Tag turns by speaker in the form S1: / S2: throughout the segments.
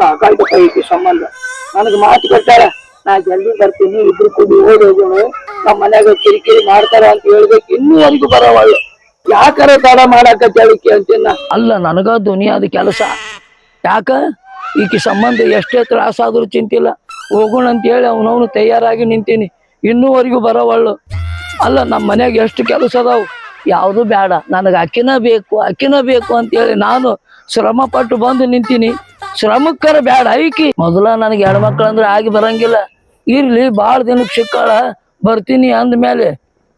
S1: ಸಾಕಾಯ್ತಪ್ಪ ಸಂಬಂಧ. ನನಗೆ ಮಾತು ಕೊಟ್ಟಾರ, ನಾ ಜಲ್ದಿ ಬರ್ತೀನಿ, ಇಬ್ರು ಕೂಡಿ ಓಡಿ ಹೋಗೋಣ. ನಮ್ಮ ಮನ್ಯಾಗ ಕಿರಿಕಿರಿ ಮಾಡ್ತಾರ ಅಂತ ಹೇಳ್ಬೇಕು ಇನ್ನೂವರೆಗೂ ಬರೋವಳ್ಳು ಯಾಕರ ತಡ ಮಾಡಾಕ ಕೇಳ್ತೀನಿ ಅಂತೀನ? ಅಲ್ಲ, ನನಗ ದುನಿಯಾದ ಕೆಲಸ. ಯಾಕ? ಈಕಿ ಸಂಬಂಧ ಎಷ್ಟೇ ತ್ರಾಸ ಆದ್ರೂ ಚಿಂತಿಲ್ಲ. ಹೋಗೋಣ ಅಂತ ಹೇಳಿ ಅವನವನು ತಯಾರಾಗಿ ನಿಂತೀನಿ. ಇನ್ನೂವರೆಗೂ ಬರವಳ್ಳು ಅಲ್ಲ, ನಮ್ಮ ಮನೆಯಾಗ ಎಷ್ಟು ಕೆಲಸ ಅದಾವು? ಯಾವುದು ಬೇಡ ನನಗೆ ಅಕ್ಕಿನ ಬೇಕು ಅಕ್ಕಿನ ಬೇಕು ಅಂತೇಳಿ ನಾನು ಶ್ರಮ ಪಟ್ಟು ಬಂದು ನಿಂತೀನಿ. ಶ್ರಮಕ್ಕರ ಬ್ಯಾಡ. ಐಕಿ ಮೊದಲ ನನಗೆ ಹೆಣ್ಮಕ್ಳು ಅಂದ್ರೆ ಆಗಿ ಬರಂಗಿಲ್ಲ. ಇರ್ಲಿ ಭಾಳ ದಿನಕ್ಕೆ ಸಿಕ್ಕಾಳ ಬರ್ತೀನಿ ಅಂದ್ಮೇಲೆ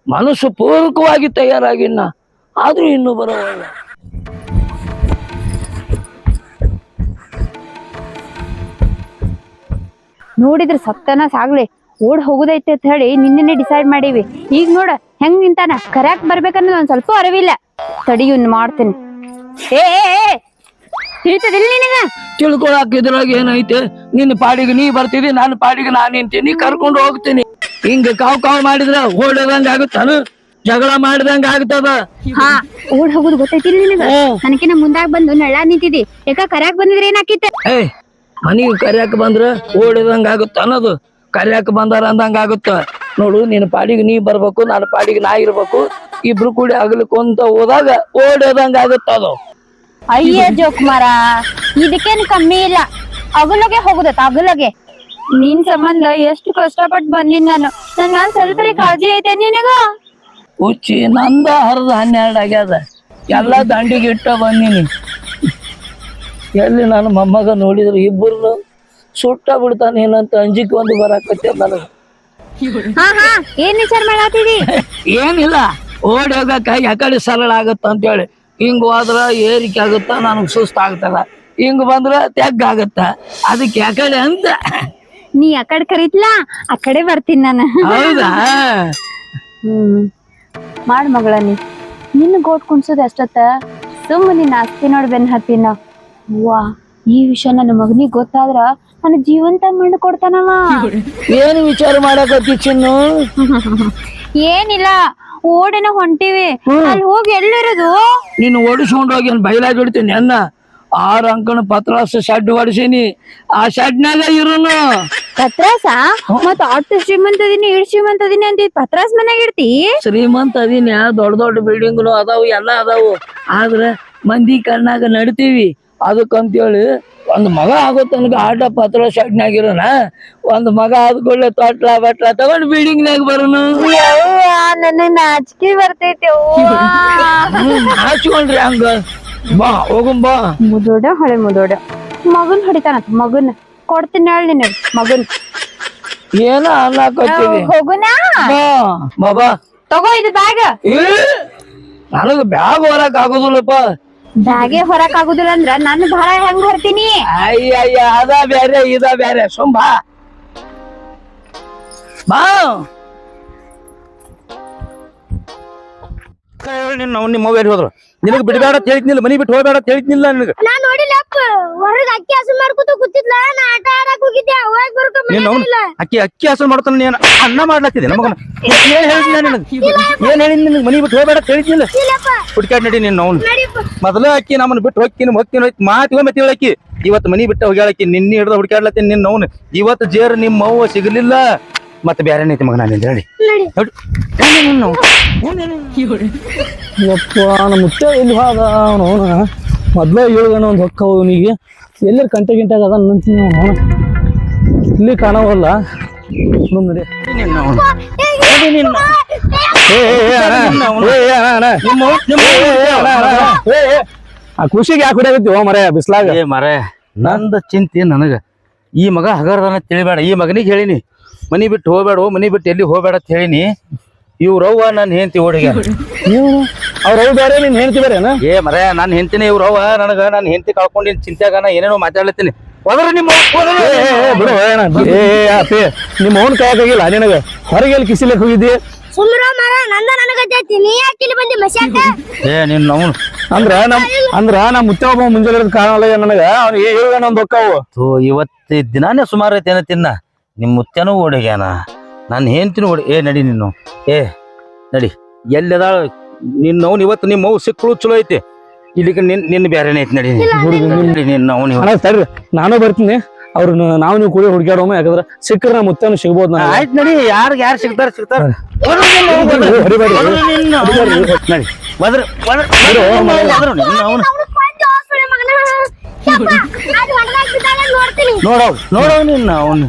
S1: ಮನಸ್ಸು ಪೂರ್ವಕವಾಗಿ ತಯಾರಾಗಿನ್ನ ಆದ್ರೂ ಇನ್ನೂ ಬರೋಲ್ಲ.
S2: ನೋಡಿದ್ರ ಸತ್ತನ ಸಾಗ್ಲಿ ಓಡ್ ಹೋಗುದೈತೆ ಅಂತ ಹೇಳಿ ನಿನ್ನೆ ಡಿಸೈಡ್ ಮಾಡೀವಿ. ಈಗ ನೋಡ ಹೆಂಗ್ ನಿಂತಾನ? ಕರ್ಯಾಕ್ ಬರ್ಬೇಕನ್ನೋದು ಒಂದ್ ಸ್ವಲ್ಪ ಅರಿವಿಲ್ಲ. ತಡಿ ಇವ್ನ್ ಮಾಡ್ತೀನಿ. ಏ, ತಿಳಿತದಿಲ್ಲ ನಿನಗ?
S1: ತಿಳ್ಕೊಳಕ್ ಇದ್ರಾಗ ಏನೈತೆ? ನಿನ್ನ ಪಾಡಿಗೆ ನೀ ಬರ್ತಿದಿ ನನ್ನ ಪಾಡಿಗೆ ನಾನು ನಿಂತೀನಿ ಕರ್ಕೊಂಡು ಹೋಗ್ತೀನಿ. ಹಿಂಗ ಕಾವ್ ಕಾವ್ ಮಾಡಿದ್ರ ಓಡದಂಗ ಆಗುತ್ತಾನ? ಜಗಳ ಮಾಡಿದಂಗ ಆಗ್ತದ?
S2: ಹಾ ಓಡ್ ಹೋಗುದು ಗೊತ್ತೈತಿಲ್ಲ ನಿನಗ? ನನಕಿನ ಮುಂದಾಗ ಬಂದು ನೆಳ ನಿಂತಿದಿ. ಯಾಕ ಕರ್ಯಾಕ್ ಬಂದಿದ್ರೆ ಏನಾಕಿತ್ತ
S1: ಏ ಮನಿಗೆ ಕರ್ಯಾಕ ಬಂದ್ರ ಓಡಿದಂಗ ಆಗುತ್ತ ಅನ್ನೋದು. ಕರ್ಯಾಕ ಬಂದಾರ ಅಂದಂಗ ಆಗುತ್ತ. ನೋಡು ನಿನ್ನ ಪಾಡಿಗೆ ನೀ ಬರ್ಬೇಕು ನನ್ನ ಪಾಡಿಗೆ ನಾ ಇರ್ಬೇಕು. ಇಬ್ರು ಕೂಡಿ ಅಗಲಕೊಂತ ಹೋದಾಗ ಓಡದಂಗ ಆಗುತ್ತ ಅದು
S2: ಅಯ್ಯ ಜೋಕುಮಾರ ಇದಕ್ಕೇನ್ ಕಮ್ಮಿ ಇಲ್ಲ. ಅಗಲಗೆ ಹೋಗುದತ್ತ ಅಗಲಗೆ? ನಿನ್ ಸಂಬಂಧ ಎಷ್ಟು ಕಷ್ಟಪಟ್ಟು ಬಂದಿನ್ ನಾನು. ನನ್ ಸ್ವಲ್ಪ ಕಾಳಜಿ ಐತೆ ನಿನಗ?
S1: ಹುಚ್ಚಿ ನಂದ ಹರಿದ ಹನ್ನೆರಡು ಆಗ್ಯದ. ಎಲ್ಲ ದಂಡಿಗೆ ಇಟ್ಟ ಬಂದಿನಿ. ಎಲ್ಲಿ ನನ್ನ ಮೊಮ್ಮಗ ನೋಡಿದ್ರು ಇಬ್ಬರು ಸುಟ್ಟ ಬಿಡ್ತಾನೆ ಏನಂತ ಅಂಜಿಕೆ ಒಂದು ಬರಾಕತ್ತೆ ನನಗೆ.
S2: ಹಾ ಹಾ ಏನ್ ವಿಚಾರ ಮಾಡಾತಿದಿ?
S1: ಏನಿಲ್ಲ ಓಡಿ ಹೋಗಕ್ಕ ಯಾಕಡೆ ಸರಳ ಆಗತ್ತ ಅಂತೇಳಿ ಹಿಂಗ್ ಹೋದ್ರ ಏರಿಕೆ ಆಗುತ್ತ? ನನಗೆ ಸುಸ್ತ ಆಗ್ತದ. ಹಿಂಗ್ ಬಂದ್ರ ತೆಗ್ ಆಗತ್ತ. ಅದಕ್ಕೆ ಯಾಕಡೆ ಅಂತ.
S2: ನೀ ಆ ಕಡೆ ಕರೀತ್ಲಾ? ಆ ಕಡೆ ಬರ್ತೀನಿ ನಾನು.
S1: ಹೌದಾ?
S2: ಹ್ಮ್. ಮಾಡ್ ಮಗಳ ನೀ. ನಿನ್ನ ಗೋಟ್ ಕುಣ್ಸೋದ್ ಎಷ್ಟೊತ್ತ? ಸುಮ್ ನಿನ್ನ ಆಸ್ತಿ ನೋಡ್ ಬೆನ್ ಹತ್ತಿನ. ವಾ ಈ ವಿಷಯ ನನ್ನ ಮಗನಿಗ್ ಗೊತ್ತಾದ್ರ ನನ್ನ ಜೀವಂತ ಮಣ್ಣು ಕೊಡ್ತಾನವ
S1: ಏನು ವಿಚಾರ ಮಾಡಕತ್ತಿ ಚಿನ್ನು?
S2: ಏನಿಲ್ಲ ಓಡಿನ ಹೊಂಟಿವಿ. ಅಲ್ಲಿ ಹೋಗಿ ಎಲ್ಲಿರೋದು?
S1: ನೀನು ಓಡಿಸ್ಕೊಂಡು ಹೋಗಿ ಬೈಲಾಗಿ ಬಿಡ್ತೀನಿ ಅನ್ನ ಆರು ಅಂಕಣ ಪತ್ರಾಸ ಶೆಡ್ ಹೊಡಿಸೀನಿ. ಆ ಶೆಡ್ನಾಗ ಇರೋನು.
S2: ಪತ್ರಾಸ? ಮತ್ ಆಟೋ ಶ್ರೀಮಂತ ಅದೀನಿ ಇಡ್ ಶ್ರೀಮಂತ ಅದೀನಿ ಅಂತ ಪತ್ರಾಸ ಮನ್ಯಾಗ ಇಡ್ತಿ
S1: ಶ್ರೀಮಂತ ಅದೀನಿ ದೊಡ್ಡ ದೊಡ್ಡ ಬಿಲ್ಡಿಂಗ್ನು ಅದಾವು ಎಲ್ಲಾ ಅದಾವು. ಆದ್ರ ಮಂದಿ ಕಣ್ಣಾಗ ನಡ್ತೀವಿ. ಅದಕ್ಕಂತೇಳಿ ಒಂದು ಮಗ ಆಗೋ ತನಕ ಆಟ ಪಾತ್ರ ಶೆಡ್ನಾಗಿರೋನ ಒಂದು ಮಗ ಆದ್ಕೊಳ್ಳೆ ತೊಟ್ಲ ಬಟ್ಲ ತಗೊಂಡು ಬಿಲ್ಡಿಂಗ್ನಾಗ ಬರೋನು.
S2: ನನ್ನ ನಾಚಿಕೆ ಬರ್ತೈತಿ
S1: ಹಾಚ್ಕೊಂಡ್ರಿ ಹಂಗ. ಬಾ ಹೋಗು ಬಾ.
S2: ಮುದೋಡ ಹೊಳೆ ಮುದೋಡ. ಮಗನ್ ಹೊಡಿತಾನ ಮಗನ್. ಕೊಡ್ತೀನಿ ಹೇಳಿ ನಿನ್ನ ಮಗನ್.
S1: ಏನ ಅನ್ನಕತ್ತೀವಿ
S2: ಹೋಗುನಾ?
S1: ಬಾ ಬಾಬಾ
S2: ತಗೋ ಇದು ಬ್ಯಾಗ್
S1: ನನಗ ಬ್ಯಾಗ್ ಹೊರಕ್ ಆಗುದಿಲ್ಲಪ್ಪ.
S2: ಬ್ಯಾಗೆ ಹೊರಕ್ ಆಗುದಿಲ್ಲ ಅಂದ್ರ ನನ್ ಭಾರ ಹೆಂಗ್ ಹೊರ್ತೀನಿ?
S1: ಅಯ್ಯಯ್ಯ ಅಯ್ಯ ಅದ ಬ್ಯಾರೆ, ಇದ ಬ್ಯಾರೆ. ಸುಮ್ ಬಾ ಬಾ.
S3: ಅವ್ನು ನಿಮ್ಮ ಹೋದ್ರು. ನಿನಗೆ ಬಿಡಬೇಡ ಅಂತ ಹೇಳಿದ್ನಿಲ್ಲ ಮನಿ ಬಿಟ್ಟು ಹೋಗಬೇಡ ಅಂತ ಹೇಳಿದ್ನಿಲ್ಲ ನಿನಗೆ.
S4: ನಾ ನೋಡಿಲ್ಲ ಅಪ್ಪ ಹೊರಗ್ ಅಕ್ಕಿ ಹಸು ಮಾಡ್ಕೊತ ಕೂತಿದ್ಲ ನಾ ಆಟ ಆಡಕ್ ಹೋಗಿದ್ದೆ ಅವಾಗ ಬರ್ಕ
S3: ನೀನ್ ಅವ್ನು ಅಕ್ಕಿ ಅಕ್ಕಿ ಹಸು ಮಾಡ್ತಾನ ನೀನು ಅನ್ನ ಮಾಡ್ಲತ್ತಿದ್ದೆ ನಮಗನ ಏನ್ ಹೇಳಿದ್ನ ನಿನಗೆ? ಏನ್ ಹೇಳಿದ್ ನಿನಗೆ? ಮನಿ ಬಿಟ್ಟು ಹೋಗಬೇಡ ಅಂತ ಹೇಳಿದ್ನಿಲ್ಲ. ಹುಡ್ಕಾಡ್ ನಡಿ ನಿನ್ನ ಅವ್ನು. ಮೊದಲ ಅಕ್ಕಿ ನಮ್ಮನ್ನ ಬಿಟ್ಟು ಹೋಗ್ತೀನಿ ಹೋಗ್ತೀನಿ ಹೋಯ್ತು. ಮಾತಿಗೆ ಮತ್ತೆ ಹೇಳಕ್ಕಿ ಇವತ್ತು ಮನಿ ಬಿಟ್ಟು ಹೋಗ್ಯಾಳಕ್ಕಿ ನಿನ್ನೆ ಹಿಡ್ದ ಹುಡ್ಕಾಡ್ಲತ್ತೀನಿ ನಿನ್ನ ಅವ್ನು. ಇವತ್ತು ಜೇರ್ ನಿಮ್ಮ ಅವ್ವ ಸಿಗಲಿಲ್ಲ. ಮತ್ತೆ ಬೇರೆ ಐತಿ ಮಗ ನಾನು ಹೇಳಿ.
S5: ಯಪ್ಪ ನಮ್ಮ ಮುತ್ತೆ ಎಲ್ಲಿ ಹೋದ ಅವನು ಮೊದ್ಲೇ ಏಳುಗಣ ಒಂದು ಹೊಕ್ಕ ಅವನಿಗೆ ಎಲ್ಲರ ಕಂಟೆ ಗಿಂಟಾಗ ಅದ ನಂತೀನಿ ಅವನು ಇಲ್ಲಿ ಕಾಣವಲ್ಲ. ಮುಂದೆ ಆ ಖುಷಿಗೆ ಯಾಕೆ ಹೊಡ್ಯಾಗತ್ತಿ ಓ ಮರೆ ಬಿಸ್ಲಾಗ.
S3: ಏ ಮರೆ ನಂದ ಚಿಂತೆ ನನಗ. ಈ ಮಗ ಹಗರ್ದನ ತಿಳಿಬೇಡ. ಈ ಮಗನಿಗೆ ಹೇಳಿನಿ. ಮನಿ ಬಿಟ್ಟು ಹೋಗ್ಬೇಡ ಮನಿ ಬಿಟ್ಟು ಎಲ್ಲಿ ಹೋಗ್ಬೇಡ ಅಂತ ಹೇಳಿನಿ. ಇವ್ರವ್ವ ನನ್ನ ಹೆಂಡತಿ ಓಡಿಗೆ
S5: ನೀವು ಅವ್ರ ಅವ್ ಬೇರೆ ನಿನ್ ಹೆಂಡತಿ ಬೇರೆ
S3: ಏ ಮರ ನನ್ನ ಹೆಂಡತಿನೇ ಇವ್ರವ್ವ ನನಗ ನನ್ನ ಹೆಂಡತಿ ಕಳ್ಕೊಂಡಿನ ಚಿಂತ್ಯಾಗ ನಾ ಏನೇನೋ ಮಾತಾಡ್ಲತ್ತೀನಿ. ಹೋದ್ರ ನಿಮ್ಮ
S5: ಬಿಡು ಏ ಅಪ್ಪಿ ನಿಮ್ಮ ಅವ್ನ ಕಾಯಕಾಗಿಲ್ಲ ನಿನಗ ಹೊರಗೆ ಎಲ್ಲಿ ಕಿಸಿಲಕ್ ಹೋಗಿದ್ದಿ?
S4: ಸುಮ್ರ ಮರ ನಂದ ನನಗೈತಿ ನೀ ಯಾಕೆ ಇಲ್ಲಿ ಬಂದಿ ಮಸ್ಯಾಕ
S3: ಏ ನಿನ್ನ ಅವನು.
S5: ಅಂದ್ರ ನಮ್ ಅಂದ್ರ ನಮ್ಮ ಮುತ್ತೆ ಒಬ್ಬ ಮುಂಜಾನೆ ಕಾಣಲ್ಲ ನನಗ? ಅವ್ನು ಹೇಳ ಒಂದು ಹೊಕ್ಕವು.
S3: ಥೂ ಇವತ್ತು ದಿನಾನೇ ಸುಮಾರು ಐತೆ ತಿನ್ನ. ನಿಮ್ಮ ಮುತ್ಯನೂ ಓಡಿಗ್ಯಾನ? ನನ್ನ ಹೆಂಡತಿನೂ ಓಡಿ ಏ ನಡಿ ನೀನು. ಏ ನಡಿ. ಎಲ್ಲದ ನಿನ್ನ ಅವ್ನು ಇವತ್ತು ನಿಮ್ಮ ಅವು ಸಿಕ್ಕಳು ಚಲೋ ಐತಿ. ಇಲ್ಲಿಗೆ ನಿನ್ ನಿನ್ನ ಬ್ಯಾರೆನೇ ಐತಿ ನಡಿ. ನಡಿ ನಿನ್ನ ಅವನು
S5: ಅಣ್ಣ ನಾನು ಬರ್ತೀನಿ. ಅವ್ರು ನಾವು ನೀವು ಕೂಡಿ ಹುಡುಗಾಡೋಮ ಯಾಕಂದ್ರೆ ಸಿಕ್ಕರೆ ನಮ್ಮ ಮುತ್ತೇನು ಸಿಗ್ಬೋದು ನಾನು
S3: ಆಯ್ತು ನಡಿ. ಯಾರು ಯಾರು ಸಿಗ್ತಾರ ಸಿಗ್ತಾರ. ನಡಿ. ಬದ್ರ ಅವನು. ನೋಡವ್ ನೋಡವ್ ನಿನ್ನ ಅವನು.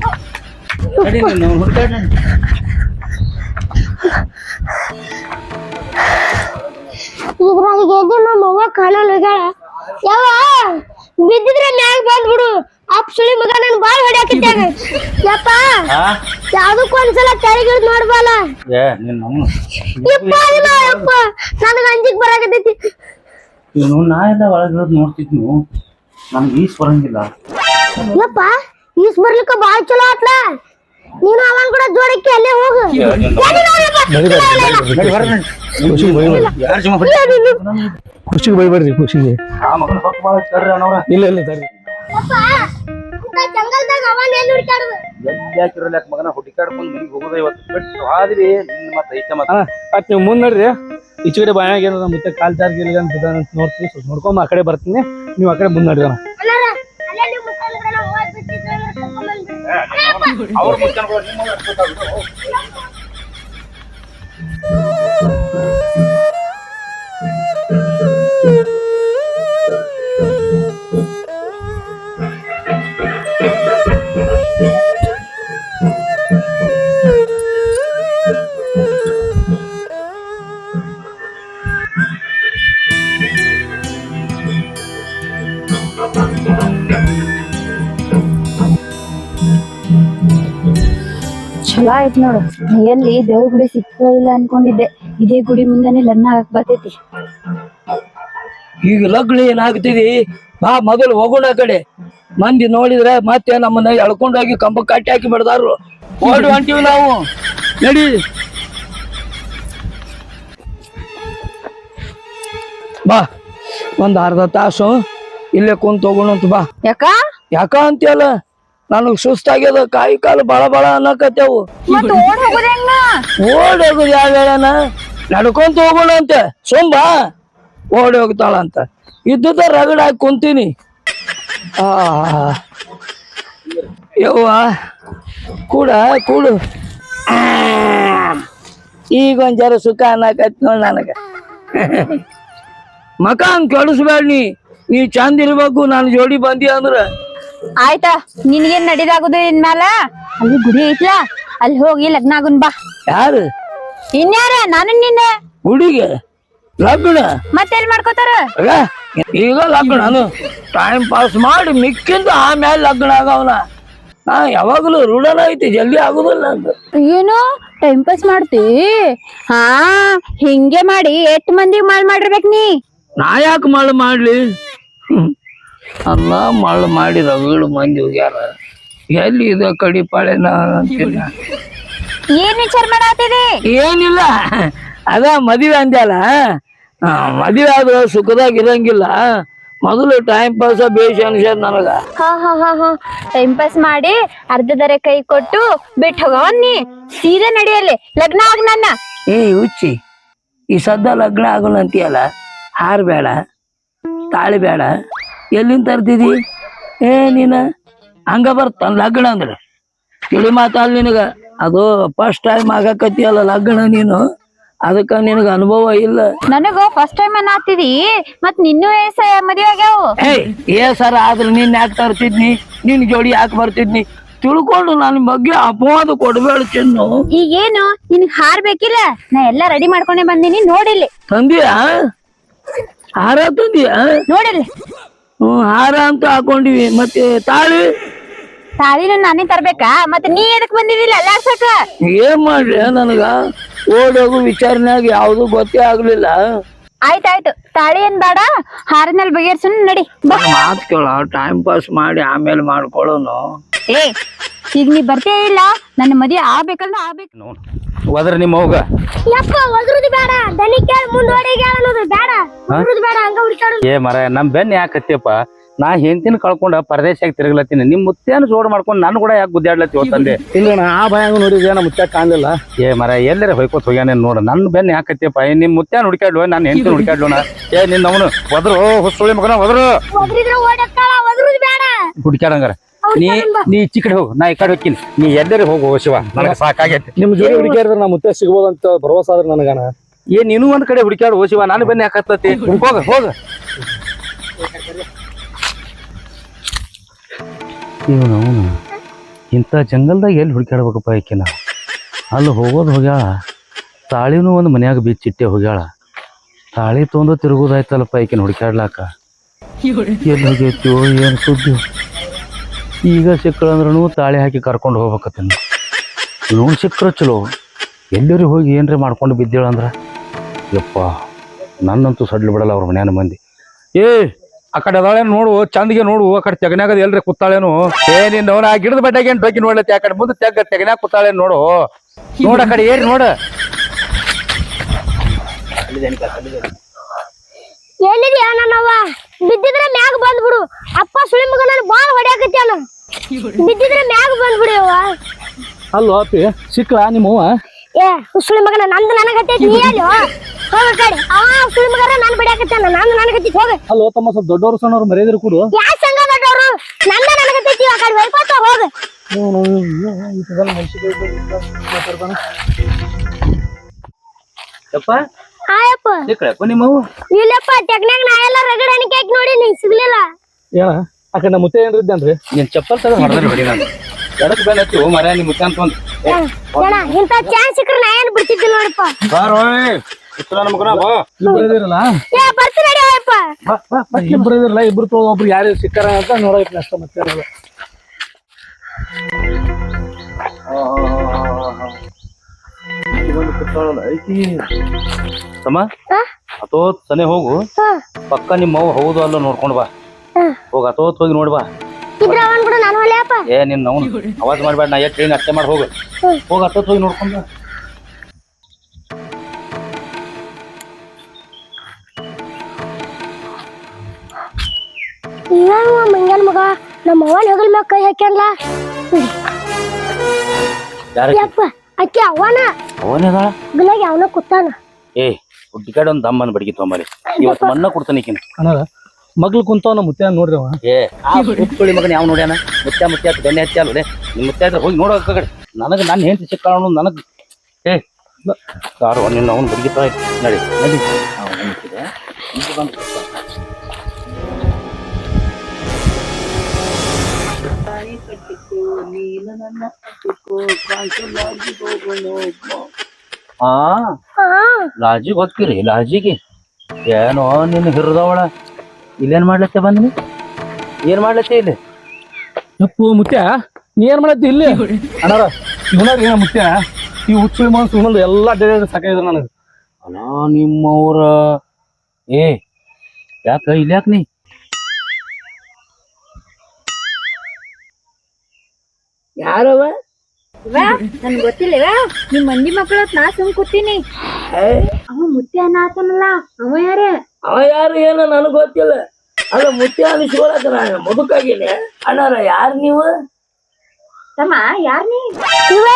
S4: ಇದ್ರಾಗ ಎದ್ದು ನಮ್ಮ ಅವ್ವ ಕಾಣಲ್ಲ ಹೋಗ್ಯಾಳ. ಯಾವ ಬಿದ್ದಿದ್ರೆ ಮ್ಯಾಗ ಬಂದ್ಬಿಡು ಅಪ್ ಸುಳಿ ಮಗ ನನ್ ಬಾಳ ಹೊಡ್ಯಾಕಿದ್ದಾಗ ಯಪ್ಪ? ಯಾವ್ದಕ್ಕೂ ಒಂದ್ಸಲ ತೆರಿಗಿಡ್ ನೋಡ್ಬಾಲ. ಯಪ್ಪ ಇಲ್ಲ ಯಪ್ಪ ನನಗ ಅಂಜಿಕ್ ಬರಾಕತೈತಿ
S3: ಇವನು ನಾ ಎಲ್ಲ ಒಳಗಿರೋದು ನೋಡ್ತಿದ್ನು. ನಮ್ಗೆ ಈಸ್ ಬರಂಗಿಲ್ಲ.
S4: ಯಪ್ಪ ಈಸ್ ಬರ್ಲಿಕ್ಕ ಬಾಳ ಚಲೋ ಆತ್ಲ? ನೀನು ಅವನ್ ಕೂಡ ಜೋಡಕ್ಕೆ ಅಲ್ಲೇ ಹೋಗು.
S5: ಖುಷಿಗೆ ಬೈಬೇಡ್ರಿ ಖುಷಿಗೆ ಇಲ್ಲ ಇಲ್ಲ
S4: ಸರಿ ಜಂಗಲ್ದಾಗ ಅವನ್ ಎಲ್ಲಿ ಹುಡ್ಕಾಡುದು
S3: ಮಗನ ಹುಡುಕಾಡ್ಕೊಂಡು ಮನೆಗೆ ಹೋಗೋದ ಇವತ್ತು? ಬಿಟ್ಟು ಆದ್ವಿ ನಿನ್ನ ಮತ್ತೆ ಐತೆ ಮತ್ತೆ
S5: ನೀವು ಮುಂದೆ ನಡ್ರಿ. ಈಚೆ ಕಡೆ ಬಾಯಾಗ ಏನದ ಮತ್ತೆ ಕಾಲ್ ಚಾರ್ಜ್ ಇಲ್ಲ ಅಂತ ನೋಡ್ತೀನಿ. ಸ್ವಲ್ಪ ನೋಡ್ಕೊಂಡು ಆ ಕಡೆ ಬರ್ತೀನಿ. ನೀವು ಆ ಕಡೆ ಮುಂದೆ ನಡ್ರಿ ಅಣ್ಣ
S4: ಅಣ್ಣಾರ ಅಲ್ಲೇ ನೀವು ಮುಖಂಡ್ರೆ ನಾವು ಓದ್
S2: ಚಲೋ ಆಯ್ತು ನೋಡು. ಎಲ್ಲಿ ದೇವ್ರ ಗುಡಿ ಸಿಕ್ಕೋ ಇಲ್ಲ ಅನ್ಕೊಂಡಿದ್ದೆ. ಇದೇ ಗುಡಿ ಮುಂದೆನೆ ಲಗ್ನ ಹಾಕ್ ಬರ್ತೈತಿ.
S1: ಈಗ ಲಗ್ನ ಏನಾಗ್ತಿದಿ ಬಾ ಮೊದಲು ಹೋಗೋಣ ಆ ಕಡೆ. ಮಂದಿ ನೋಡಿದ್ರೆ ಮತ್ತೆ ನಮ್ಮನ್ನ ಎಳ್ಕೊಂಡೋಗಿ ಕಂಬ ಕಟ್ಟಿ ಹಾಕಿ ಬಿಡ್ದಾರು. ಓಡಿ ಹೊಂಟಿವಿ ನಾವು. ನಡಿ. ಬಾ. ಒಂದ್ ಅರ್ಧ ತಾಸು ಇಲ್ಲೇ ಕುಂತ ಹೋಗೋಣ ಅಂತ ಬಾ.
S2: ಯಾಕ?
S1: ಯಾಕ ಅಂತೀಯಲ್ಲ? ನನಗ್ ಸುಸ್ತಾಗ್ಯದ ಕಾಯಿ ಕಾಲು ಬಾಳ ಬಾಳ ಅನ್ನಕತ್ತೇವು.
S2: ಮತ್ ಓಡ್ ಹೋಗೋದ್ ಹೆಂಗ
S1: ಓಡಿ ಹೋಗುದು ಯಾವ ಹೇಳನ ನಡ್ಕೊಂತ ಹೋಗೋಣ ಅಂತೆ ಸುಂಬಾ? ಓಡಿ ಹೋಗ್ತಾಳ ಅಂತ ಇದ್ದುದ ರಗಡ ಹಾಕಿ ಕುಂತೀನಿ. ಆ ಯವ್ವ ಕೂಡ ಕೂಡು. ಈಗ ಒಂದ್ ಜರ ಸುಖ ಅನ್ನಕತ್ ನೋಡ್ ನನಗ. ಮಕ ಹಂಗ್ ಕೆಡಿಸ್ಬೇಡ ನೀ. ನೀ ಚಂದ ಇರ್ಬೇಕು ನಾನು ಜೋಡಿ ಬಂದಿ ಅಂದ್ರ.
S2: ಆಯ್ತಾ ನಿನ್ಗೇನ್ ನಡಿದಾಗುದು ಇನ್ಮ್ಯಾಲ? ಅಲ್ಲಿ ಗುಡಿ ಐತ್ಲಾ ಅಲ್ಲಿ ಹೋಗಿ ಲಗ್ನ ಆಗುನ್ ಬಾ.
S1: ಯಾರು?
S2: ಇನ್ಯಾರ? ನಾನು ನಿನ್ನೆ.
S1: ಹುಡುಗಿ ಲಗ್ನ?
S2: ಮತ್ತೇನ್ ಮಾಡ್ಕೋತಾರ?
S1: ಅಲ್ಲ, ಈಗ ಲಗ್ನ ಟೈಮ್ ಪಾಸ್ ಮಾಡಿ ಮಿಕ್ಕಿಂದ ಆಮೇಲೆ ಲಗ್ನ ಆಗವನ ನಾ ಯಾವಾಗಲೂ ರೂಢನ ಐತಿ ಜಲ್ದಿ ಆಗುದಿಲ್ಲ ಅಂತ.
S2: ಏನು? ಟೈಮ್ ಪಾಸ್ ಮಾಡ್ತಿ? ಹಾ ಹಿಂಗೆ ಮಾಡಿ ಎಷ್ಟ್ ಮಂದಿ ಮಾಲ್ ಮಾಡಿರ್ಬೇಕ್ ನೀ?
S1: ನಾ ಯಾಕೆ ಮಾಡಿ ಮಾಡ್ಲಿ? ಹ್ಮ್. ಅಲ್ಲ ಮಳ್ಳ ಮಾಡಿ ರಗಡು ಮಂದಿ ಹೋಗ್ಯಾರ. ಎಲ್ಲಿ ಇದು ಕಡಿ ಪಾಳೆನ ಅಂತಿಲ್ಲ
S2: ಏನ್ ವಿಚಾರ ಮಾಡಾತಿದಿ?
S1: ಏನಿಲ್ಲ ಅದ ಮದುವೆ ಅಂದ್ಯಲ್ಲ. ಆ, ಮದುವೆ ಆದ್ರೆ ಸುಖದಾಗ ಇರಂಗಿಲ್ಲ. ಮೊದಲು ಟೈಮ್ ಪಾಸ್ ಬೇಷ್ ಅನ್ಸದ್ ನನಗ.
S2: ಹಾ ಹಾ ಹಾ ಹಾ. ಟೈಮ್ ಪಾಸ್ ಮಾಡಿ ಅರ್ಧದರೆ ಕೈ ಕೊಟ್ಟು ಬಿಟ್ಟು ಹೋಗವನ್ನಿ ಸೀದಾ ನಡೆಯಲ್ಲಿ ಲಗ್ನ ಆಗ ನನ್ನ.
S1: ಏ ಹುಚ್ಚಿ ಈ ಸದ್ದ ಲಗ್ನ ಆಗಲ್ಲ ಅಂತೀಯಲ್ಲ? ಹಾರ್ ಬೇಡ ತಾಳಿ ಬೇಡ ಎಲ್ಲಿಂದ ತರ್ತಿದಿ ಏ ನೀನ ಹಂಗ ಬರ್ತಾನ ಲಗ್ನ ಅಂದ್ರೆ? ತಿಳಿ ಮಾತಲ್ಲ ನಿನಗ. ಅದು ಫಸ್ಟ್ ಟೈಮ್ ಆಗಕತ್ತಿಯಲ್ಲ ಲಗ್ನ ನೀನು. ಅದಕ್ಕ ನಿನಗ ಅನುಭವ ಇಲ್ಲ.
S2: ನನಗ ಫಸ್ಟ್ ಟೈಮ್ ಆಗ್ತಿದಿ ಮತ್ ನಿನ್ನೂ ಏಸ ಮದ್ವೆ ಆಗ್ಯಾವು.
S1: ಏಯ್ ಏ ಸರ ಆದ್ರೆ ನಿನ್ ಯಾಕೆ ತರ್ತಿದ್ನಿ? ನಿನ್ ಜೋಡಿ ಯಾಕೆ ಬರ್ತಿದ್ನಿ? ತಿಳ್ಕೊಂಡು ನನ್ನ ಬಗ್ಗೆ ಅಪವಾದ ಕೊಡ್ಬೇಡ ಚೆನ್ನು.
S2: ಈಗೇನು ನಿನ್ ಹಾರ್ ಬೇಕಿಲ್ಲ? ನಾ ಎಲ್ಲಾ ರೆಡಿ ಮಾಡ್ಕೊಂಡೆ ಬಂದಿನಿ ನೋಡಿಲ್ಲಿ.
S1: ತಂದಿಯಾ? ಹಾರ ತಂದಿಯಾ?
S2: ನೋಡಿಲ್ಲಿ.
S1: ಹ್ಮ್ ಹಾರ ಅಂತ ಹಾಕೊಂಡಿವಿ. ಮತ್ತೆ ತಾಳಿ?
S2: ತಾಳಿನ ನಾನೇ ತರ್ಬೇಕಾ? ಮತ್ತೆ ನೀ ಎದಕ್ ಬಂದಿದಿಲ್ಲ ಅಲ್ಲಾಡ್ಸಕ
S1: ಏನ್ ಮಾಡ್ರಿ ನನಗ? ಓಡೋಗು ವಿಚಾರನ್ಯಾಗ ಯಾವ್ದು ಗೊತ್ತೇ ಆಗ್ಲಿಲ್ಲ.
S2: ಆಯ್ತಾಯ್ತು ತಾಳಿ ಏನ್ ಬೇಡ ಹಾರಿನಲ್ಲಿ ಬಗೆಹರ್ಸುನ್ ನಡಿ. ಬಾ.
S1: ಮಾತ್ ಕೇಳ ಟೈಮ್ ಪಾಸ್ ಮಾಡಿ ಆಮೇಲೆ ಮಾಡ್ಕೊಳ್ಳೋನು.
S2: ಏ ಈಗ ನೀ ಬರ್ತೇ ಇಲ್ಲ? ನನ್ನ ಮದುವೆ ಆಗ್ಬೇಕಲ್ಲ ಆಗ್ಬೇಕು.
S3: ನೋಡು. ಹೋದ್ರ ನಿಮ್ಮ ಹೋಗ
S4: ಯಪ್ಪ ಒದ್ರುದು ಬೇಡ. ದನಿ ಕೇಳಿ ಮುಂದೋಡಿ ಅನ್ನೋದು ಬೇಡ. ಒದ್ರುದು ಬೇಡ ಹಂಗ ಹುಡ್ಕಾಡುದು
S3: ಏ ಮರ ನಮ್ ಬೆನ್ ಯಾಕೆ ಹತ್ತಿಯಪ್ಪ? ನಾ ಹೆಂಡತಿನ ಕಳ್ಕೊಂಡ ಪರದೇಶಾಗಿ ತಿರುಗ್ಲತ್ತೀನಿ. ನಿಮ್ ಮುತ್ಯಾನ ಜೋಡ್ ಮಾಡ್ಕೊಂಡು ನಾನು ಕೂಡ ಯಾಕೆ ಗುದ್ದಾಡ್ಲತ್ತಿ ತಂದೆ
S5: ಇಲ್ಲ ಆ ಭಯ ನೋಡಿದ್ರೆ ನಮ್ಮ ಮುತ್ತ ಕಾಣಲಿಲ್ಲ.
S3: ಏ ಮರ ಎಲ್ಲರ ಹೊಯ್ಕೋತ್ ಹೋಗ್ಯಾನ ನೋಡ. ನನ್ನ ಬೆನ್ನ ಯಾಕತ್ತಿಯಪ್ಪ ನಿಮ್ ಮುತ್ಯಾನ ಹುಡುಕಾಡ್ಲು ನಾನು ಹೆಂಡತಿನ ಹುಡುಕಾಡ್ಲೋಣ ಏ ನಿನ್ನ ಅವನು ಒದ್ರು ಹುಸುಳಿ ಮಗನ ಒದ್ರು.
S4: ಒದ್ರಿದ್ರ
S3: ನೀ ನೀ ಈಚೆ ಕಡೆ ಹೋಗು ನಾ ಈ ಕಡೆ ಹೋಗ್ತೀನಿ. ನೀ ಎಲ್ಲರೂ ಹೋಗು ಓ ಶಿವ. ನನಗೆ ಸಾಕಾಗೈತಿ.
S5: ನಿಮ್ ಜೋಡಿ ಹುಡುಕಿದ್ರೆ ನಮ್ಮ ಸಿಗ್ಬೋದು ಅಂತ ಭರವಸೆ ಆದ್ರೆ ನನಗನ?
S3: ಏನ್ ನೀನು ಒಂದ್ ಕಡೆ ಹುಡುಕ್ಯಾಡು ಓ ಶಿವ. ನಾನು ಬನ್ನಿ ಹಾಕತ್ತತಿ. ಹೋಗ ಹೋಗ. ಇವನು ಅವನು. ಇಂಥ ಜಂಗಲ್ದಾಗ ಎಲ್ಲಿ ಹುಡುಕ್ಯಾಡ್ಬೇಕಪ್ಪ ಈಕಿನ? ಅಲ್ಲಿ ಹೋಗೋದು ಹೋಗ್ಯಾಳ. ತಾಳಿನೂ ಒಂದು ಮನ್ಯಾಗ ಬಿಚ್ಚಿಟ್ಟೆ ಹೋಗ್ಯಾಳ. ತಾಳಿ ತೊಗೊಂಡು ತಿರುಗೋದಾಯ್ತಲ್ಲಪ್ಪ ಈಕಿನ ಹುಡುಕ್ಯಾಡ್ಲಾಕ. ಎಲ್ಲಿ ಹೋಗೈತಿ ಏನು ಸುದ್ದಿ? ಈಗ ಸಿಕ್ಕಳಂದ್ರೂ ತಾಳಿ ಹಾಕಿ ಕರ್ಕೊಂಡು ಹೋಗ್ಬೇಕತ್ತೀನಿ. ಇವನು ಸಿಕ್ಕರೆ ಚಲೋ. ಎಲ್ಲರೂ ಹೋಗಿ ಏನ್ರಿ ಮಾಡ್ಕೊಂಡು ಬಿದ್ದೇಳಂದ್ರ ಯಪ್ಪ, ನನ್ನಂತೂ ಸಡ್ಲು ಬಿಡಲ್ಲ ಅವ್ರ ಮನ್ಯಾನ ಮಂದಿ. ಏ, ಆ ಕಡೆ ಅದಾಳೆ ನೋಡು, ಚಂದಿಗೆ ನೋಡು, ಆ ಕಡೆ ತೆಗನ್ಯಾಗದ ಎಲ್ರಿ ಕೂತಾಳೇನು? ಏ ನೀನ್ ಅವ್ನ ಆ ಗಿಡದ ಬಡ್ಡಾಗ ಏನ್ ಬಗ್ಗೆ ನೋಡ್ಲತ್ತಿ? ಆ ಕಡೆ ಮುಂದೆ ತೆಗ ತೆಗನ್ಯಾಗ ಕುತ್ತಾಳೇನು ನೋಡು. ನೋಡ ಆ ಕಡೆ ಏರಿ ನೋಡ.
S4: ಎಲ್ಲಿದ್ಯಾ ನನ್ನವ್ವ? ಬಿದ್ದಿದ್ರೆ ಮ್ಯಾಗ ಬಂದ್ಬಿಡು. ಅಪ್ಪ ಸುಳಿ ಮಗ ನಾನು ಬಾಳ ಹೊಡ್ಯಾಕತ್ಯಾನ. ಬಿದ್ದಿದ್ರೆ ಮ್ಯಾಗ ಬಂದ್ಬಿಡು ಅವ್ವ.
S5: ಅಲ್ಲೋ ಅಪ್ಪಿ ಸಿಕ್ಲ ನಿಮ್ಮವ್ವ?
S4: ಏ ಉಸುಳಿ ಮಗನ ನಂದು ನನಗ ಹತ್ತೈತಿ ನೀ ಅಲ್ಲೋ ಹೋಗ ಕಡೆ. ಅವ ಉಸುಳಿ ಮಗರ ನಾನು ಬಿಡ್ಯಾಕತ್ತಾನ ನಂದು ನನಗ ಹತ್ತೈತಿ ಹೋಗ.
S5: ಅಲ್ಲೋ ತಮ್ಮ ಸ್ವಲ್ಪ ದೊಡ್ಡವರು ಸಣ್ಣವ್ರು ಮರ್ಯಾದಿರು ಕೊಡು.
S4: ಯಾ ಸಂಘ ದೊಡ್ಡವರು? ನಂದ ನನಗ ಹತ್ತೈತಿ ಆ ಕಡೆ ಹೊಯ್ಕೋತ ಹೋಗ.
S3: ಯಪ್ಪ?
S4: ಹಾಯಪ್ಪ.
S3: ಸಿಕ್ಕಳಪ್ಪ ನಿಮ್ಮವು
S4: ಇಲ್ಲಪ್ಪ ಟೆಕ್ನಾಗ ನಾ ಎಲ್ಲ ರಗಡ ಅಣಿಕೆ ಹಾಕಿ ನೋಡಿ ನೀ ಸಿಗ್ಲಿಲ್ಲ.
S5: ಏನ ಆ ಮುತ್ತೆ ನಮ್ಮ ಏನ್ರಿ ಇದ್ದಾನ್ರಿ
S3: ನೀನ್ ಚಪ್ಪಲ್ ತಗ ಹೊಡೆದ್ರಿ ಹೊಡಿ ನಾನು. ಎಡಕ್ ಬೆನ್ನ ಹತ್ತಿ ಓ ಮರ ನಿಮ್ ಮುತ್ತೆ ಅಂತ ಒಂದು
S4: ಏನ ಚಾನ್ಸ್ ಸಿಕ್ಕ್ರೆ ನಾ ಏನ್ ಬಿಡ್ತಿದ್ದಿಲ್ಲ ನೋಡಪ್ಪ.
S3: ಬಾರೋ ನನ್ನ ಮಗನ ಬಾ.
S5: ಇಬ್ರು ಇದಿರಲ್ಲ?
S4: ಏ ಬರ್ತೀನಿ ನಡಿ ಆಯಪ್ಪ
S3: ಬಾ ಬಾ ಬಾ
S5: ಇಬ್ರು ಇದಿರಲ್ಲ? ಇಬ್ರು ತೊಗೊಂಡ್ ಒಬ್ರು ಯಾರು ಸಿಕ್ಕಾರ ಅಂತ ನೋಡೈತಿ ಅಷ್ಟ ಮತ್ತೆ ಏನಲ್ಲ.
S3: ತಮ್ಮ
S4: ಹಾ?
S3: ಅತೋತ್ ಸನೆ ಹೋಗು.
S4: ಹಾ.
S3: ಪಕ್ಕ ನಿಮ್ಮ ಹೌದು ಅಲ್ಲ ನೋಡ್ಕೊಂಡು ಬಾ.
S4: ಹಾ.
S3: ಹೋಗ ಅತೋತ್ ಹೋಗಿ ನೋಡ್ಬಾ
S4: ಇದ್ರ ಅವನ್ ಬಿಡು ನಾನು ಹೊಲೆಯಪ್ಪ
S3: ಏ ನಿನ್ನ ಅವ್ನು. ಅವಾಜ್ ಮಾಡ್ಬೇಡ ನಾ ಎಷ್ಟು ಹೇಳಿ ಅಷ್ಟೇ ಮಾಡಿ ಹೋಗು. ಹೋಗ ಅತೋತ್ ಹೋಗಿ ನೋಡ್ಕೊಂಡು
S4: ಇವ ಮಂಗ್ಯಾನ ಮಗ ನಮ್ಮ ಅವನ್ ಹೆಗಲ್ ಮ್ಯಾಗ ಕೈ ಹಾಕ್ಯಾನ್ಲ.
S3: ಯಾರ
S4: ಯಪ್ಪ ಅಕ್ಕಿ ಅವನ
S3: ಅವನೇದಾಳ
S4: ಬಿಲಾಗಿ ಅವನ ಕುತ್ತಾನ.
S3: ಏ ಹುಡ್ಡಿಕಾಡ ಒಂದು ದಮ್ಮನ ಬಡಗಿ ತೊಂಬರಿ ಇವತ್ತು ಮಣ್ಣ ಕೊಡ್ತಾನೆ ಈಕಿನ.
S5: ಮಗ್ಳು ಕುಂತಾವ ನಮ್ಮ ಮುತ್ಯ ನೋಡ್ರಿ ಅವ.
S3: ಏ ಆ ಮಗನ ಯಾವ ನೋಡ್ಯಾನ? ಮುತ್ಯ ಮುತ್ಯ ಅಂತ ಬೆನ್ನೆ ಹತ್ತಿ ಅಲ್ಲೇ ನಿಮ್ಮ ಮುತ್ಯ ಇದ್ರೆ ಹೋಗಿ ನೋಡೋ ಕಡೆ ನನಗೆ ನನ್ನ ಹೆಂಡತಿ ಸಿಕ್ಕಾಳು ನನಗೆ ಏ ಕಾರು ನಿನ್ನ ಅವನು ಬದುಕಿತ ನಡಿ ನಡಿ. ಇದು ಬಂದು. ಆ.
S4: ಹಾ
S3: ಲಾಜಿಗೆ ಹೋಗ್ತೀರಿ ಲಾಜಿಗೆ. ಏನೋ ನಿನ್ನ ಹಿರಿದವಳ. ಇಲ್ಲೇನ್ ಮಾಡ್ಲತ್ತೆ ಬಂದ್ನಿ ಏನ್ ಮಾಡ್ಲತ್ತೆ ಇಲ್ಲಿ?
S5: ಯಪ್ಪು ಮುತ್ಯ ನೀ ಏನ್ ಮಾಡತ್ತಿ ಇಲ್ಲಿ? ಅಣ್ಣಾರ ಇವನಾಗ ಏನ ಮುತ್ಯ ಈ ಹುಚ್ಚು ಮನಸ್ಸು ಇನ್ನೊಂದು ಎಲ್ಲಾ ಡೇರೆ ಸಾಕಾಗಿದ್ರು ನನಗೆ.
S3: ಅಲ್ಲ ನಿಮ್ಮವ್ರ ಏ ಯಾಕ ಇಲ್ಲಿ ಯಾಕ ನೀ?
S1: ಯಾರವ
S2: ನನ್ ಗೊತ್ತಿಲ್ಲ ನಿಮ್ ಮಂದಿ ಮಕ್ಕಳ ನಾ ಸುಮ್ ಕೂತೀನಿ. ಅವ ಮುತ್ಯ ಅನ್ನ ಆತನಲ್ಲ ಅವ ಯಾರ?
S1: ಅವ ಯಾರು ಏನೋ ನನಗೆ ಗೊತ್ತಿಲ್ಲ. ಅಲ್ಲ ಮುತ್ಯ ಅನಿಸ್ಕೊಳಕ ನಾನು ಮುದುಕಾಗಿನಿ. ಅಣ್ಣಾರ ಯಾರು ನೀವು?
S2: ತಮ್ಮ ಯಾರ್ ನೀ?
S4: ಇವ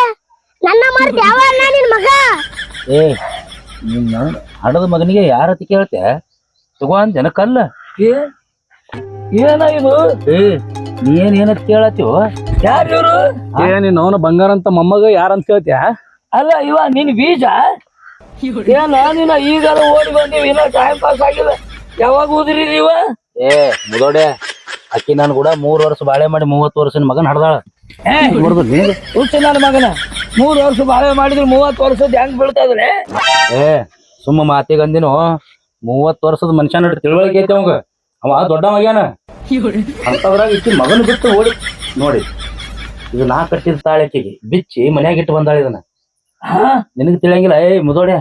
S4: ನನ್ನ ಮಾರ್ತಿ ಯಾವ ಅಣ್ಣ ನಿನ್ ಮಗ.
S3: ಏ ನಿನ್ನ ಹಡದ ಮಗನಿಗೆ ಯಾರ ಹತ್ತಿ ಕೇಳ್ತೆ? ತಗೋ ಅಂದೇನ ಕಲ್ಲ
S1: ಏ ಏನ ಇದು?
S3: ಏ ನೀ ಏನ್ ಏನತ್ ಕೇಳತ್ತೀವ?
S1: ಯಾರು ಇವರು?
S5: ಏ ನೀನ್ ಅವನ ಬಂಗಾರ ಅಂತ ಮೊಮ್ಮಗ ಯಾರಂತ ಕೇಳ್ತ್ಯಾ?
S1: ಅಲ್ಲ ಇವ ನಿನ್ ಬೀಜ? ಏನ ನೀನ ಈಗಾರ ಓಡಿ ಬಂದೀವಿ ಇನ್ನ ಟೈಮ್ ಪಾಸ್ ಆಗಿಲ್ಲ. ಯಾವಾಗ ಊದ್ರಿ ನೀವ?
S3: ಏ ಮುದೋಡೆ ಅಕ್ಕಿ ನಾನು ಕೂಡ ಮೂರ್ ವರ್ಷ ಬಾಳೆ ಮಾಡಿ ಮೂವತ್ತು ವರ್ಷ ಮಗನ್ ಹಡ್ದಾಳ.
S1: ಹುಚ್ಚ ನನ್ನ ಮಗನ. ಮೂರ್ ವರ್ಷ ಬಾಳೆ ಮಾಡಿದ್ರೆ ಮೂವತ್ತು ವರ್ಷದ ಹೆಂಗ್ ಬೀಳ್ತಾ ಇದ್ರೆ?
S3: ಏ ಸುಮ್ಮ ಮಾತಿಗೆ ಅಂದಿನು? ಮೂವತ್ತು ವರ್ಷದ ಮನುಷ್ಯ ನೋಡಿ ತಿಳುವಳಿಕೆ ಐತೆ ಅವಂಗ. ಅವ ದೊಡ್ಡ ಮಗನ ಅಂತದ್ರಾಗ ಇಕ್ಕಿ ಮಗನ ಬಿಟ್ಟು ಓಡಿ ನೋಡಿ ಇದು ನಾ ಕಟ್ಟಿದ ತಾಳಕಿಗೆ ಬಿಚ್ಚಿ ಮನ್ಯಾಗ ಇಟ್ಟು ಬಂದಾಳ ಇದನ್ನ. ನಿನಗೆ ತಿಳಿಯಂಗಿಲ್ಲ. ಏ ಮುದೋಡೆ.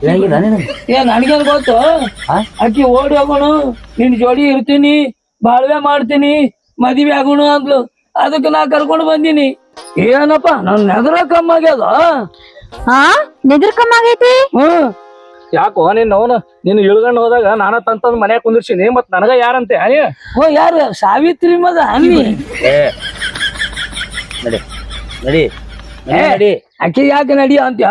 S3: ತಿಳಿಯಂಗಿಲ್ಲ ನಿನಗೆ?
S1: ಏ ನನ್ಗೇನ್ ಗೊತ್ತು? ಅಕ್ಕಿ ಓಡಿ ಹೋಗೋಣ. ನಿನ್ ಜೋಡಿ ಇರ್ತೀನಿ. ಬಾಳ್ವೆ ಮಾಡ್ತೀನಿ. ಮದುವೆ ಆಗೋಣ ಅಂದ್ಲು. ಅದಕ್ಕೆ ನಾ ಕರ್ಕೊಂಡು ಬಂದೀನಿ. ಏನಪ್ಪ ನನ್ ನೆದ್ರ ಕಮ್ಮ ಆಗ್ಯದ
S2: ಹಾ ನಿದ್ರ ಕಮ್ಮ ಆಗೈತಿ
S1: ಹ್ಮ್
S5: ಯಾಕೋ ನೀನ್ ಅವನು ನೀನು ಇಳ್ಕೊಂಡು ಹೋದಾಗ ನಾನ ತಂತಂದ್ ಮನ್ಯಾಗ ಕುಂದಿರ್ಸಿನಿ. ಮತ್ ನನಗ ಯಾರಂತೆ ಅನಿ
S1: ಓ ಯಾರು? ಸಾವಿತ್ರಿ ಮದ ಅನ್ನಿ
S3: ಏ ನಡಿ ನಡಿ. ನಡಿ.
S1: ಆಕೆ ಯಾಕೆ ನಡಿಯ ಅಂತ್ಯ?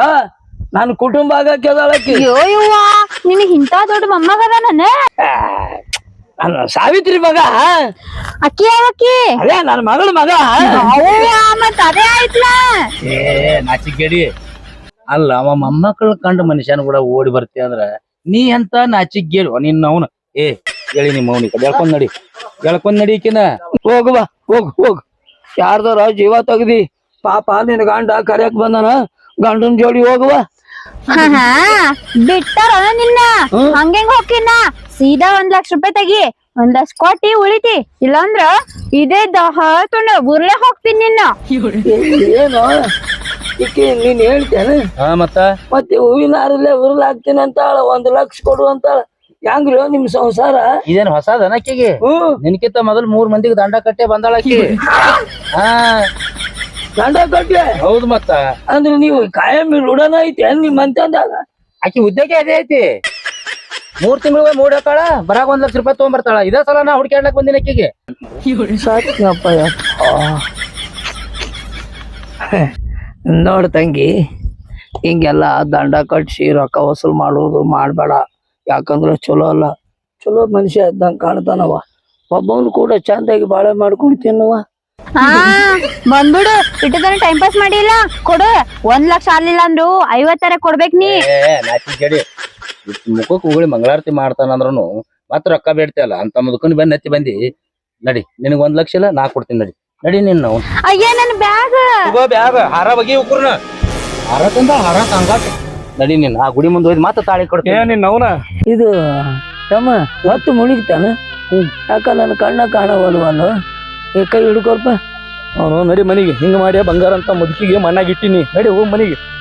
S1: ನಾನು ಕುಟುಂಬ ಆಗಕ್ಕೆ
S2: ಅಯ್ಯೋ ಯವ್ವ ಇಂತ ದೊಡ್ಡ ಮೊಮ್ಮಗದ ನನ್ನ
S1: ನನ್ನ ಸಾವಿತ್ರಿ ಮಗ
S2: ಅಕ್ಕಿ ಯಾವಕ್ಕಿ
S1: ಅದೇ ನನ್ನ ಮಗಳ ಮಗ
S2: ಅವ್ವ ಮತ್ ಅದೇ ಆಯ್ತ್ಲಾ?
S3: ಏ ಅಲ್ಲ ಅವ ಮೊಮ್ಮಕ್ಕಳ ಕಂಡ ಮನುಷ್ಯನ ಕೂಡ ಓಡಿ ಬರ್ತೀಯ ಅಂದ್ರ ನೀ ಅಂತ ನಾಚಿಗೇಡು ನಿನ್ನ ಅವನು ಏ ಹೇಳಿ ನಿಮ್ಮ ಅವನಿ ಬೆಳ್ಕೊಂಡ್ ನಡಿ ಬೆಳ್ಕೊಂಡ್ ನಡಿಕಿನ
S1: ಹೋಗುವ ಹೋಗ್ ಹೋಗ್. ಯಾರ್ದಾರ ಜೀವ ತೆಗ್ದಿ ಪಾಪ ನಿನ್ ಗಂಡ ಕರೆಯಕ್ ಬಂದನ? ಗಂಡನ್ ಜೋಡಿ ಹೋಗುವ.
S2: ಹಾ ಬಿಟ್ಟಾರ ನಿನ್ನ? ಹಂಗೆಂಗ್ ಹೋಗಿನ ಸೀದಾ ಒಂದ್ ಲಕ್ಷ ರೂಪಾಯಿ ತೆಗಿ. ಒಂದ್ ಲಕ್ಷ ಕೊಟ್ಟಿ ಉಳಿತಿ. ಇಲ್ಲಾಂದ್ರ ಇದೇ ದಹ ತುಂಡ ಉರ್ಲೆ ಹೋಗ್ತೀನಿ ನಿನ್ನ.
S1: ಏನು? ಈಕಿ ನೀನ್ ಹೇಳ್ತೇನೆ.
S3: ಹಾ ಮತ್ತ?
S1: ಮತ್ತೆ ಹೂವಿನ ಹಾರಲ್ಲೇ ಉರುಳಾಕ್ತೀನಿ ಅಂತಾಳ ಒಂದ್ ಲಕ್ಷ ಕೊಡು ಅಂತಾಳ. ಹೆಂಗ್ರಿ ನಿಮ್ ಸಂಸಾರ?
S3: ಇದೇನ್ ಹೊಸದ ಆಕಿಗೆ?
S1: ಹ್ಮ್.
S3: ನಿನ್ಕಿಂತ ಮೊದಲ್ ಮೂರ್ ಮಂದಿಗೆ ದಂಡ ಕಟ್ಟೆ ಬಂದಾಳ ಆಕಿ. ಹಾ.
S1: ಕಟ್ಲೆ
S3: ಹೌದು ಮತ್ತ.
S1: ಅಂದ್ರೆ ನೀವು ಕಾಯಂ ರೂಢನ ಐತಿ ನಿಮ್ ಅಂತಂದಾಗ?
S3: ಆಕಿ ಉದ್ದಕ್ಕೆ ಅದೇ ಐತಿ. ಮೂರ್ ತಿಂಗಳ ಮೂಡ್ ಹಾಕಾಳ ಬರಾಗ ಒಂದ್ ಲಕ್ಷ ರೂಪಾಯಿ ತಗೊಂಡ್ಬರ್ತಾಳ ಇದೇ ಸಲ ನಾ ಹುಡ್ಕ್ಯಾಡ್ಲಕ್ ಬಂದಿನ
S1: ಅಕ್ಕಿಗೆ ನೋಡ್ ತಂಗಿ ಹಿಂಗೆಲ್ಲ ದಂಡ ಕಟ್ಸಿ ರೊಕ್ಕ ವಸೂಲ್ ಮಾಡೋದು ಮಾಡಬೇಡ. ಯಾಕಂದ್ರೆ ಚಲೋ ಅಲ್ಲ. ಚಲೋ ಮನುಷ್ಯ ಇದ್ದಂಗೆ ಕಾಣ್ತಾನವ. ಒಬ್ಬವನು ಕೂಡ ಚಂದಾಗಿ ಬಾಳೆ ಮಾಡ್ಕೊಡ್ತೀನವ
S2: ಹಾ ಬಂದ್ಬಿಡು. ಇಟ್ಟದನ ಟೈಮ್ ಪಾಸ್ ಮಾಡಿಲ್ಲ. ಕೊಡು. ಒಂದ್ ಲಕ್ಷ ಆಗ್ಲಿಲ್ಲ ಅಂದ್ರು. ಐವತ್ತರ ಕೊಡ್ಬೇಕ್ ನೀ.
S3: ಏ ನಾಚಿಗೇಡಿ ಮುಖಕ್ ಉಗುಳಿ ಮಂಗಳಾರತಿ ಮಾಡ್ತಾನಂದ್ರೂ ಮತ್ತ ರೊಕ್ಕ ಬೇಡ್ತಿಯಲ್ಲ ಅಂತ ಮುದ್ಕೊಂಡು ಬಂದ್ ನೆತ್ತಿ ಬಂದಿ. ನಡಿ ನಿನಗ್ ಒಂದ್ ಲಕ್ಷ ಇಲ್ಲ ನಾ ಕೊಡ್ತೀನಿ ನಡಿ. ನಡಿ ನಿನ್ನ.
S2: ಅಯ್ಯ ನನ್ ಬ್ಯಾಗ್.
S3: ಬ್ಯಾಗ ಹಾರ ಬಗಿ ಉಕ್ರನ ಹಾರ ತಂದ ಹಾರ ತಂಗಾಟ ನಡಿ ನಿನ್ನ ಆ ಗುಡಿ ಮುಂದೆ ಹೋಗಿ ಮತ್ತೆ ತಾಳಿ
S5: ಏ
S3: ಕೊಡ್ತೀನಿ
S5: ಅವನ.
S1: ಇದು ತಮ್ಮ ಹೊತ್ತು ಮುಳುಗಿತಾನ ಯಾಕ ನನ್ನ ಕಣ್ಣ ಕಾಣವಲ್ವನು ಕೈ ಹಿಡ್ಕೊಲ್ಪ
S5: ಅವನು ನಡಿ ಮನೆಗೆ. ಹಿಂಗೆ ಮಾಡಿ ಬಂಗಾರ ಅಂತ ಮುದುಕಿಗೆ ಮಣ್ಣಾಗಿಟ್ಟಿನಿ ನಡಿ ಹೋಗ್ ಮನಿಗೆ.